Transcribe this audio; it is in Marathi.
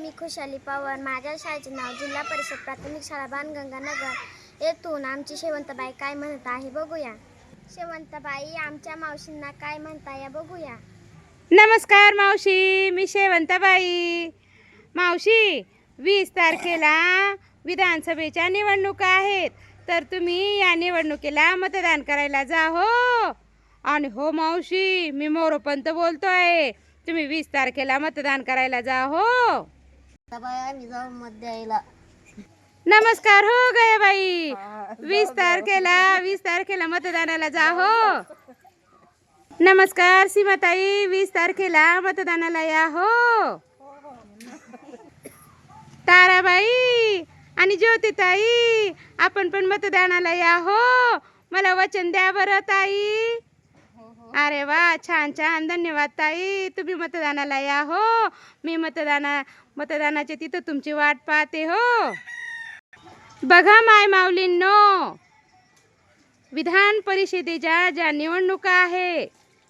मी खुशाली पवार माझ्या शाळेचे नाव जिल्हा परिषद प्राथमिक शाळा बाणगंगानगर येथून आमची शेवंतबाई काय म्हणत आहे बघूया. शेवंतबाई आमच्या मावशींना काय म्हणता या बघूया. नमस्कार मावशी मी शेवंताबाई. मावशी वीस तारखेला विधानसभेच्या निवडणुका आहेत. तर तुम्ही या निवडणुकीला मतदान करायला जा हो. आणि हो मावशी मी मोरोपंत बोलतो आहे तुम्ही वीस तारखेला मतदान करायला जा हो. आम्ही जाऊ मत द्यायला नमस्कार हो गया बाई वीस तारखेला वीस तारखेला मतदानाला जा हो. नमस्कार सीमाताई. वीस तारखेला मतदानाला या हो. ताराबाई आणि ज्योतिताई आपण पण मतदानाला या हो. मला वचन द्या बरं ताई. हो. अरे वा छान छान. धन्यवाद ताई. तुम्ही मतदानाला या हो. मी मतदाना मतदानाचे तिथं तुमची वाट पाहते हो. बघा माय माऊलींनो विधान परिषदेच्या ज्या निवडणुका आहे